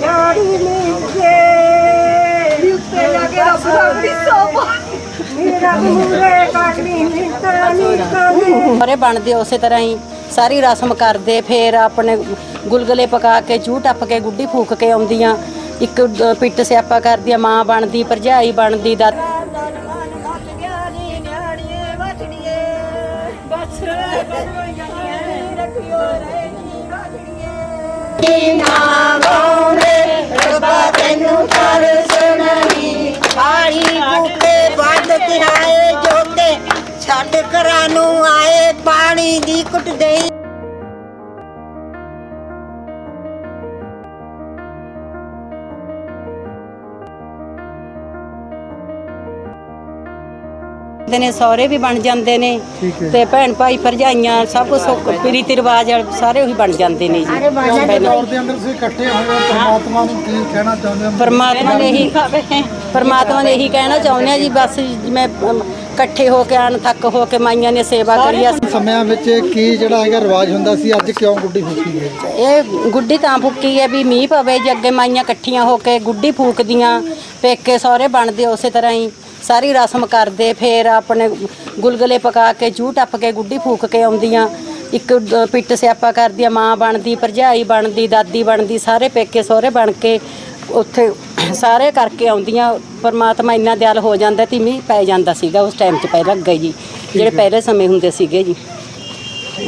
ਜਾੜੀ ਮਿਲਦੇ ਉੱਤੇ ਜਾ ਕੇ ਰੱਬ ਦਾ ਵਿਸਾ ਮੇਰਾ ਮੂਰੇ ਕਾਟਣੀ ਨਿਕਲ ਨਿਕਲ ਸਾਰੇ ਬਣਦੇ ਉਸੇ ਤਰ੍ਹਾਂ ਹੀ ਸਾਰੀ ਰਸਮ ਕਰਦੇ ਫੇਰ ਆਪਣੇ ਗੁਲਗਲੇ ਪਕਾ ਕੇ ਚੂਹ ਟੱਪ ਕੇ ਗੁੱਡੀ ਫੂਕ ਕੇ ਆਉਂਦੀਆਂ। ਇੱਕ ਪਿੱਟ ਸਿਆਪਾ ਕਰਦੀਆਂ ਮਾਂ ਬਣਦੀ ਭਰਜਾਈ ਬਣਦੀ ਦਾ ਪਾਣੀ ਛੱਡ ਘਰਾਂ ਨੂੰ ਆਏ ਪਾਣੀ ਦੀ ਕੁੱਟ ਦੇਈ। ਦੇ ਨੇ ਸਹੁਰੇ ਵੀ ਬਣ ਜਾਂਦੇ ਨੇ ਤੇ ਭੈਣ ਭਾਈ ਭਰਜਾਈਆਂ ਸਭ ਕੁਝ ਪ੍ਰੀਤੀ ਰਿਵਾਜ ਸਾਰੇ ਉਹੀ ਬਣ ਜਾਂਦੇ ਨੇ ਜੀ। ਦੇ ਅੰਦਰ ਤੁਸੀਂ ਇਕੱਠੇ ਹੋਏ ਹੋ ਪਰਮਾਤਮਾ ਨੂੰ ਕੀ ਕਹਿਣਾ ਚਾਹੁੰਦੇ ਹੋ? ਪਰਮਾਤਮਾ ਨੇ ਇਹੀ ਪਰਮਾਤਮਾ ਨੇ ਇਹੀ ਕਹਿਣਾ ਚਾਹੁੰਦੇ ਆ ਜੀ ਬਸ ਜਿਵੇਂ ਇਕੱਠੇ ਹੋ ਕੇ ਆਣ ਥੱਕ ਹੋ ਕੇ ਮਾਈਆਂ ਨੇ ਸੇਵਾ ਕਰੀ ਆ। ਸਮਿਆਂ ਵਿੱਚ ਕੀ ਜਿਹੜਾ ਹੈਗਾ ਰਿਵਾਜ ਹੁੰਦਾ ਸੀ ਅੱਜ ਕਿਉਂ ਗੁੱਡੀ ਫੂਕੀ ਗਈ ਇਹ ਗੁੱਡੀ ਤਾਂ ਫੁੱਕੀ ਹੈ ਵੀ ਮੀਂਹ ਪਵੇ ਜੇ ਅੱਗੇ ਮਾਈਆਂ ਇਕੱਠੀਆਂ ਹੋ ਕੇ ਗੁੱਡੀ ਫੂਕਦੀਆਂ ਪੇਕੇ ਸਹੁਰੇ ਬਣਦੇ ਉਸੇ ਤਰ੍ਹਾਂ ਹੀ। ਸਾਰੀ ਰਸਮ ਕਰਦੇ ਫੇਰ ਆਪਣੇ ਗੁਲਗਲੇ ਪਕਾ ਕੇ ਚੂਹ ਟੱਪ ਕੇ ਗੁੱਡੀ ਫੂਕ ਕੇ ਆਉਂਦੀਆਂ। ਇੱਕ ਪਿੱਟ ਸਿਆਪਾ ਕਰਦੀਆਂ ਮਾਂ ਬਣਦੀ ਭਰਜਾਈ ਬਣਦੀ ਦਾਦੀ ਬਣਦੀ ਸਾਰੇ ਪੇਕੇ ਸਹੁਰੇ ਬਣ ਕੇ ਉੱਥੇ ਸਾਰੇ ਕਰਕੇ ਆਉਂਦੀਆਂ। ਪਰਮਾਤਮਾ ਇੰਨਾ ਦਿਆਲ ਹੋ ਜਾਂਦਾ ਤੇ ਮੀਂਹ ਪੈ ਜਾਂਦਾ ਸੀਗਾ ਉਸ ਟਾਈਮ 'ਚ ਪਹਿਲਾਂ ਅੱਗੇ ਜੀ ਜਿਹੜੇ ਪਹਿਲੇ ਸਮੇਂ ਹੁੰਦੇ ਸੀਗੇ ਜੀ।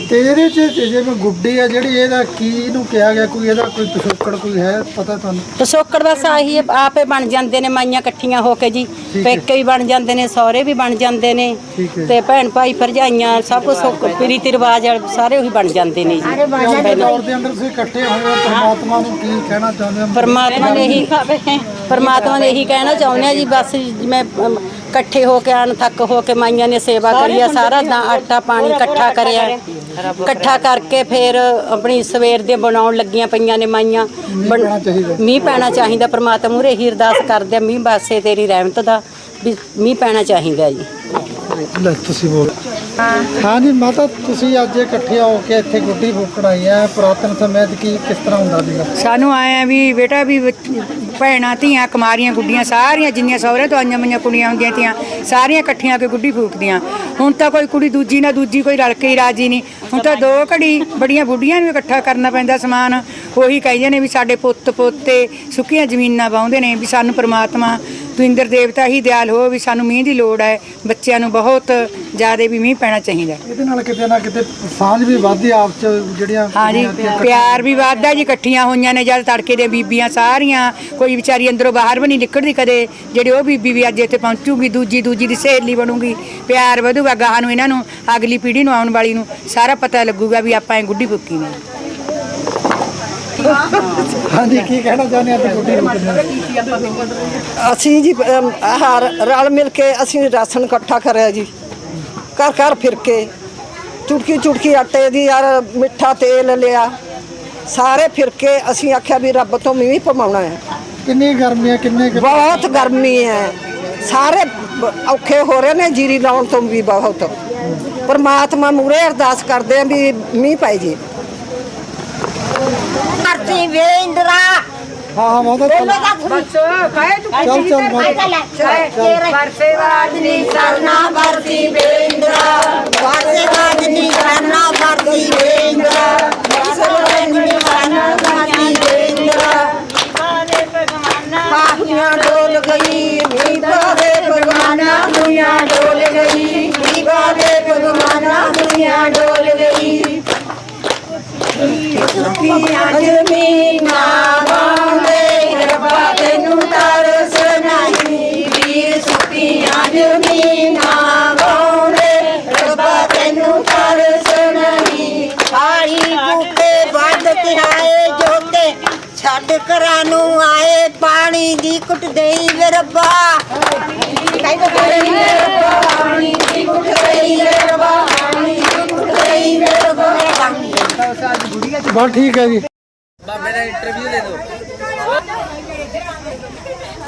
ਤੇ ਇਹਦੇ ਚ ਜਿਵੇਂ ਗੁੱਡੀ ਆ ਜਿਹੜੀ ਇਹਦਾ ਕੀ ਇਹਨੂੰ ਕਿਹਾ ਗਿਆ ਕੋਈ ਇਹਦਾ ਕੋਈ ਪਿਛੋਕੜ ਕੋਈ ਹੈ ਪਤਾ ਤੁਹਾਨੂੰ? ਪਿਛੋਕੜ ਬਸ ਆਹੀ ਹੈ, ਆਪੇ ਬਣ ਜਾਂਦੇ ਨੇ ਮਾਈਆਂ ਇਕੱਠੀਆਂ ਹੋ ਕੇ ਜੀ। ਹੈ। ਪੇਕੇ ਵੀ ਬਣ ਜਾਂਦੇ ਨੇ ਸਹੁਰੇ ਵੀ ਬਣ ਜਾਂਦੇ ਨੇ ਠੀਕ ਹੈ। ਤੇ ਭੈਣ ਭਾਈ ਭਰਜਾਈਆਂ ਸਭ ਕੁਝ ਪ੍ਰੀਤੀ ਰਿਵਾਜ ਸਾਰੇ ਉਹੀ ਬਣ ਜਾਂਦੇ ਨੇ ਜੀ। ਦੌਰ ਦੇ ਅੰਦਰ ਤੁਸੀਂ ਇਕੱਠੇ ਹੋਏ ਹੋ ਪਰਮਾਤਮਾ ਨੂੰ ਕੀ ਕਹਿਣਾ ਚਾਹੁੰਦੇ ਹੋ? ਪਰਮਾਤਮਾ ਨੇ ਇਹੀ ਪਰਮਾਤਮਾ ਨੇ ਇਹੀ ਕਹਿਣਾ ਚਾਹੁੰਦੇ ਆ ਜੀ ਬਸ ਜਿਵੇਂ ਅਮ, ਇਕੱਠੇ ਹੋ ਕੇ ਆਣ ਥੱਕ ਹੋ ਕੇ ਮਾਈਆਂ ਨੇ ਸੇਵਾ ਕਰੀ ਆ ਸਾਰਾ ਦਾ ਆਟਾ ਪਾਣੀ ਇਕੱਠਾ ਕਰਿਆ। ਇਕੱਠਾ ਕਰਕੇ ਫਿਰ ਆਪਣੀ ਸਵੇਰ ਦੇ ਬਣਾਉਣ ਲੱਗੀਆਂ ਪਈਆਂ ਨੇ ਮਾਈਆਂ। ਮੀਂਹ ਪੈਣਾ ਚਾਹੀਦਾ। ਪਰਮਾਤਮਾ ਮੂਰੇ ਹੀ ਅਰਦਾਸ ਕਰਦੇ ਆ ਮੀਂਹ ਬਾਸੇ ਤੇਰੀ ਰਹਿਮਤ ਦਾ ਵੀ ਮੀਂਹ ਪੈਣਾ ਚਾਹੀਦਾ ਜੀ। ਲੈ ਤੁਸੀਂ ਬੋਲ। ਹਾਂਜੀ, ਮਾਤਾ, ਤੁਸੀਂ ਅੱਜ ਇਕੱਠੇ ਹੋ ਕੇ ਇੱਥੇ ਗੁੱਡੀ ਫੂਕਣ ਆਈ ਹੈ। ਪੁਰਾਤਨ ਸਮੇਂ 'ਚ ਕੀ, ਕਿਸ ਤਰ੍ਹਾਂ ਹੁੰਦਾ ਸੀਗਾ? ਸਾਨੂੰ ਆਇਆ ਵੀ ਬੇਟਾ ਵੀ ਭੈਣਾਂ, ਧੀਆਂ, ਕੁਮਾਰੀਆਂ, ਗੁੱਡੀਆਂ, ਸਾਰੀਆਂ ਜਿੰਨੀਆਂ ਸਹੁਰੇ ਤੋਂ ਆਈਆਂ ਮਈਆਂ ਕੁੜੀਆਂ ਹੁੰਦੀਆਂ ਤੀਆਂ, ਸਾਰੀਆਂ ਇਕੱਠੀਆਂ ਕੇ ਗੁੱਡੀ ਫੂਕਦੀਆਂ। ਹੁਣ ਤਾਂ ਕੋਈ ਕੁੜੀ ਦੂਜੀ ਨਾ ਦੂਜੀ, ਕੋਈ ਰਲ ਕੇ ਹੀ ਰਾਜੀ ਨਹੀਂ। ਹੁਣ ਤਾਂ ਦੋ ਘੜੀ ਬੜੀਆਂ ਬੁੱਢੀਆਂ ਨੂੰ ਇਕੱਠਾ ਕਰਨਾ ਪੈਂਦਾ ਸਮਾਨ। ਉਹੀ ਕਹਿੰਦੇ ਨੇ ਵੀ ਸਾਡੇ ਪੁੱਤ ਪੋਤੇ ਸੁੱਕੀਆਂ ਜ਼ਮੀਨਾਂ ਵਾਹੁੰਦੇ ਨੇ ਵੀ ਸਾਨੂੰ ਪ੍ਰਮਾਤਮਾ ਤੂੰ ਇੰਦਰ ਦੇਵਤਾ ਹੀ ਦਿਆਲ ਹੋ ਵੀ ਸਾਨੂੰ ਮੀਂਹ ਦੀ ਲੋੜ ਹੈ। ਬੱਚਿਆਂ ਨੂੰ ਬਹੁਤ ਜ਼ਿਆਦਾ ਵੀ ਮੀਂਹ ਪੈਣਾ ਚਾਹੀਦਾ ਇਹਦੇ ਨਾਲ ਕਿਤੇ ਨਾ ਕਿਤੇ ਸਾਂਝ ਵੀ ਵੱਧਦੀ ਆਪਸ 'ਚ ਜਿਹੜੀਆਂ ਹਾਂਜੀ ਪਿਆਰ ਵੀ ਵੱਧਦਾ ਜੀ ਇਕੱਠੀਆਂ ਹੋਈਆਂ ਨੇ ਜਦ ਤੜਕੇ ਦੇ ਬੀਬੀਆਂ ਸਾਰੀਆਂ ਕੋਈ ਵਿਚਾਰੀ ਅੰਦਰੋਂ ਬਾਹਰ ਵੀ ਨਹੀਂ ਨਿਕਲਦੀ ਕਦੇ ਜਿਹੜੇ ਉਹ ਬੀਬੀ ਵੀ ਅੱਜ ਇੱਥੇ ਪਹੁੰਚੂਗੀ ਦੂਜੀ ਦੂਜੀ ਦੀ ਸਹੇਲੀ ਬਣੂਗੀ ਪਿਆਰ ਵਧੂਗਾ ਗਾਹਾਂ ਨੂੰ ਇਹਨਾਂ ਨੂੰ ਅਗਲੀ ਪੀੜ੍ਹੀ ਨੂੰ ਆਉਣ ਵਾਲੀ ਨੂੰ ਸਾਰਾ ਪਤਾ ਲੱਗੂਗਾ ਵੀ ਆਪਾਂ ਇਹ ਗੁੱਡੀ ਫੁੱਕੀ ਨੇ। ਹਾਂਜੀ ਕੀ ਕਹਿਣਾ ਚਾਹੁੰਦੇ ਆ ਅਸੀਂ ਜੀ ਅਮ, ਆਹ ਰਲ ਮਿਲ ਕੇ ਅਸੀਂ ਰਾਸ਼ਨ ਇਕੱਠਾ ਕਰਿਆ ਜੀ। ਘਰ ਘਰ ਫਿਰ ਕੇ ਚੁਟਕੀ ਚੁਟਕੀ ਆਟੇ ਦੀ ਯਾਰ ਮਿੱਠਾ ਤੇਲ ਲਿਆ। ਸਾਰੇ ਫਿਰ ਕੇ ਅਸੀਂ ਆਖਿਆ ਵੀ ਰੱਬ ਤੋਂ ਮੀਂਹ ਪਵਾਉਣਾ ਹੈ। ਕਿੰਨੀ ਗਰਮੀ ਹੈ ਕਿੰਨੇ ਕੁ- ਬਹੁਤ ਗਰਮੀ ਹੈ। ਸਾਰੇ ਬ- ਔਖੇ ਹੋ ਰਹੇ ਨੇ ਜੀਰੀ ਲਾਉਣ ਤੋਂ ਵੀ ਬਹੁਤ। ਪਰਮਾਤਮਾ ਮੂਰੇ ਅਰਦਾਸ ਕਰਦੇ ਆ ਵੀ ਮੀਂਹ ਪੈ ਜੇ। ਧਰਤੀ ਵੇਂਦਰਾ ਹਾਂ ਹਾਂ ਮਾਤਾ ਚੱਲ ਚੱਲ ਚੱਲ ਮਾਤਾ ਵਰਸੇ ਵਾਜਨੀ ਕਰਨਾ ਵਰਤੀ ਵੇਂਦਰਾ ਵਰਸੇ ਵਾਜਨੀ ਕਰਨਾ ਵਰਤੀ ਵੇਂਦਰਾ ਵਰਸੇ ਵਾਜਨੀ ਕਰਨਾ ਵਰਤੀ ਵੇਂਦਰਾ ਪਾਹੀਆਂ ਡੋਲ ਗਈ ਮੀਂਹ ਪਾਵੇ ਭਗਵਾਨਾ ਦੁਨੀਆ ਡੋਲ ਗਈ ਦੇ ਤੈਨੂੰ ਤਰਸ ਨਹੀਂ ਵੀਰ ਸੁੱਕੀਆਂ ਵੱਧ ਤਿਹਾਏ ਜੋਤੇ ਛੱਡ ਘਰਾਂ ਨੂੰ ਆਏ ਪਾਣੀ ਦੀ ਕੁੱਟ ਦੇਈ ਵੇ ਰੱਬਾ ਪਾਣੀ ਦੀ ਕੁੱਟ ਦੇਈ ਵੇ ਰੱਬਾ। ਬਸ ਠੀਕ ਹੈ ਜੀ। ਬਾਬੇ ਦਾ ਇੰਟਰਵਿਊ